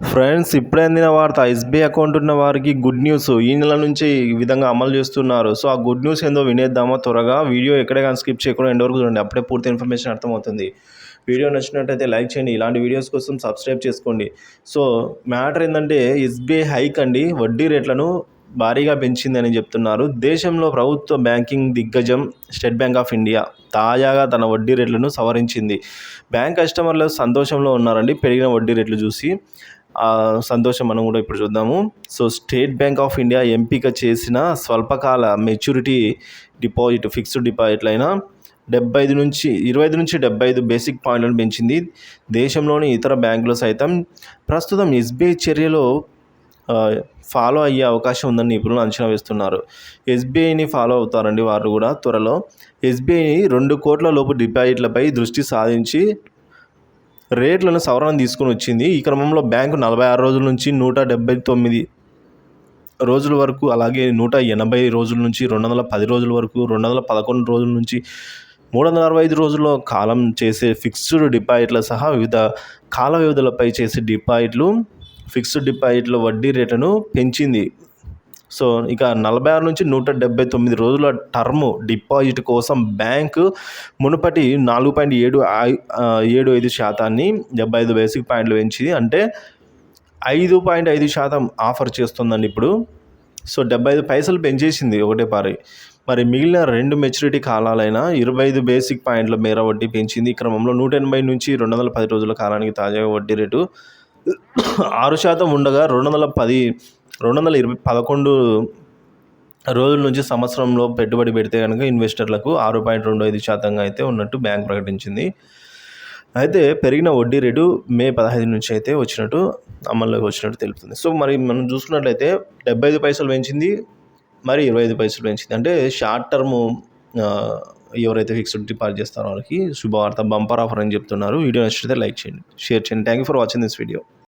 Friends ఇప్పుడే అందిన వార్త ఎస్బీఐ అకౌంట్ ఉన్న వారికి గుడ్ న్యూస్ ఈ నెల నుంచి ఈ విధంగా అమలు చేస్తున్నారు. సో ఆ గుడ్ న్యూస్ ఏందో వినేద్దామా? త్వరగా వీడియో ఎక్కడే కానీ స్కిప్ చేయకుండా ఎండ్ వరకు చూడండి. అప్పుడే పూర్తి ఇన్ఫర్మేషన్ అర్థమవుతుంది. వీడియో నచ్చినట్టయితే లైక్ చేయండి. ఇలాంటి వీడియోస్ కోసం సబ్స్క్రైబ్ చేసుకోండి. సో మ్యాటర్ ఏంటంటే ఎస్బీఐ హైక్ అండి. వడ్డీ రేట్లను భారీగా పెంచిందని చెప్తున్నారు. దేశంలో ప్రభుత్వ బ్యాంకింగ్ దిగ్గజం స్టేట్ బ్యాంక్ ఆఫ్ ఇండియా తాజాగా తన వడ్డీ రేట్లను సవరించింది. బ్యాంక్ కస్టమర్లు సంతోషంలో ఉన్నారండి. పెరిగిన వడ్డీ రేట్లు చూసి. సంతోషం మనం కూడా ఇప్పుడు చూద్దాము. So State Bank of India ఎంపిక చేసిన స్వల్పకాల మెచ్యూరిటీ డిపాజిట్ ఫిక్స్డ్ డిపాజిట్లైన డెబ్బై ఐదు నుంచి ఇరవై ఐదు నుంచి డెబ్బై ఐదు బేసిక్ పాయింట్లను పెంచింది దేశంలోని ఇతర బ్యాంకులు సైతం. ప్రస్తుతం ఎస్బీఐ చర్యలో ఫాలో అయ్యే అవకాశం ఉందని నిపుణులు అంచనా వేస్తున్నారు. ఎస్బీఐని ఫాలో అవుతారండి వారు కూడా త్వరలో. ఎస్బీఐ రెండు కోట్ల లోపు డిపాజిట్లపై దృష్టి సాధించి రేట్లను సవరణ తీసుకుని వచ్చింది. ఈ క్రమంలో బ్యాంకు నలభై ఆరు రోజుల నుంచి నూట డెబ్బై తొమ్మిది రోజుల వరకు అలాగే నూట ఎనభై రోజుల నుంచి రెండు వందల పది రోజుల వరకు రెండు వందల పదకొండు రోజుల నుంచి మూడు వందల అరవై ఐదు రోజుల్లో కాలం చేసే ఫిక్స్డ్ డిపాజిట్ల సహా వివిధ కాల వ్యవధులపై చేసే డిపాజిట్లు ఫిక్స్డ్ డిపాజిట్ల వడ్డీ రేట్లను పెంచింది. సో ఇక నలభై ఆరు నుంచి నూట డెబ్బై తొమ్మిది రోజుల టర్మ్ డిపాజిట్ కోసం బ్యాంకు మునుపటి నాలుగు పాయింట్ ఏడు ఐ- ఏడు ఐదు శాతాన్ని డెబ్బై ఐదు బేసిక్ పాయింట్లు పెంచింది. అంటే ఐదు పాయింట్ ఐదు శాతం ఆఫర్ చేస్తుందండి ఇప్పుడు. సో డెబ్బై ఐదు పైసలు పెంచేసింది ఒకటే పారి. మరి మిగిలిన రెండు మెచ్యూరిటీ కాలాలైన ఇరవై ఐదు బేసిక్ పాయింట్ల మేర వడ్డీ పెంచింది. ఈ క్రమంలో నూట ఎనభై నుంచి రెండు వందల పది రోజుల కాలానికి తాజాగా వడ్డీ రేటు ఆరు శాతం ఉండగా రెండు వందల పది రెండు వందల ఇరవై పదకొండు రోజుల నుంచి సంవత్సరంలో పెట్టుబడి పెడితే కనుక ఇన్వెస్టర్లకు ఆరు పాయింట్ రెండు ఐదు శాతంగా అయితే ఉన్నట్టు బ్యాంక్ ప్రకటించింది. అయితే పెరిగిన వడ్డీ రేటు మే పదహైదు నుంచి అయితే వచ్చినట్టు అమల్లోకి వచ్చినట్టు తెలుపుతుంది. సో మరి మనం చూసుకున్నట్లయితే డెబ్బై ఐదు పైసలు పెంచింది మరి ఇరవై ఐదు పైసలు పెంచింది. అంటే షార్ట్ టర్మ్ ఎవరైతే ఫిక్స్డ్ డిపాజిట్ చేస్తారో వాళ్ళకి శుభవార్త బంపర్ ఆఫర్ అని చెప్తున్నారు. వీడియో నచ్చితే లైక్ చేయండి షేర్ చేయండి. Thank you for watching this video.